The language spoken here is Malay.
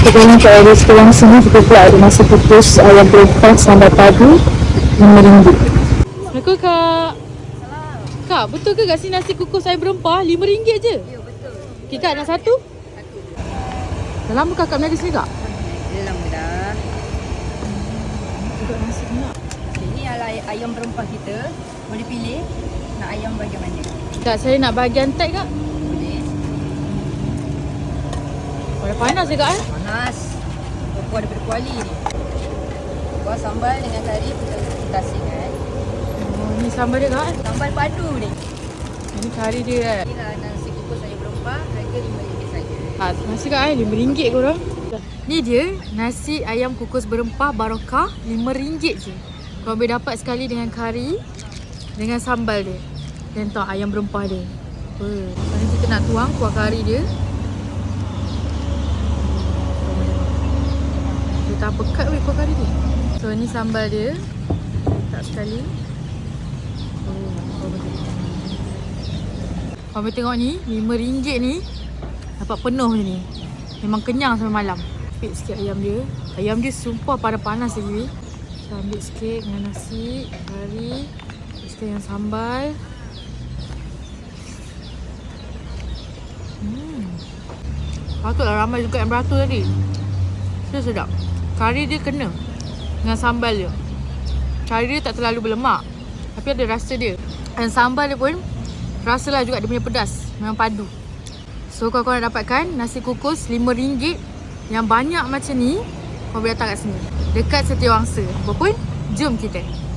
Kemudian saya ada sekarang sini juga pula ada nasi kukus ayam berempah sambal padu RM5. Assalamualaikum kak. Kak, betul ke kat sini nasi kukus saya berempah RM5 je? Ya betul. Okay kak, nak satu? Dah lama kakak berniaga sini kak? Dia lama dah. Juga nasi minyak. Ini adalah ay- ayam berempah kita. Boleh pilih nak ayam bahagian mana. Kak, saya nak bahagian tag kak. Boleh. Oh, dah panas kak eh? Panas. Kuah daripada kuali ni. Kuah sambal dengan kari kita kita asingkan. Oh, ni sambal dia eh? Sambal padu ni. Ini kari dia eh? Inilah nasi kukus ayam berempah harga RM5 saja. Ah, nasi kak eh? RM5 korang. Ni dia nasi ayam kukus berempah barokah RM5 je. Korang boleh dapat sekali dengan kari dengan sambal dia. Dan tau ayam berempah dia. Apa? Sekarang kita nak tuang kuah kari dia. Tak pekat weh kuah kari dia. So ni sambal dia. Tak sekali. Oh, korang boleh tengok. Ni, RM5 ni dapat penuh je ni. Memang kenyang sampai malam. Ambil sikit ayam dia. Ayam dia sumpah pada panas lagi. So ambil sikit dengan nasi, kari, sikit yang sambal. Hmm. Patutlah ramai juga yang beratur tadi. Dia sedap. Kari dia kena dengan sambal dia. Kari dia tak terlalu berlemak. Tapi ada rasa dia. Dan sambal dia pun rasalah juga dia punya pedas. Memang padu. So kalau korang dapatkan nasi kukus RM5 yang banyak macam ni, korang boleh datang kat sini. Dekat Setiawangsa. Apa pun, jom kita.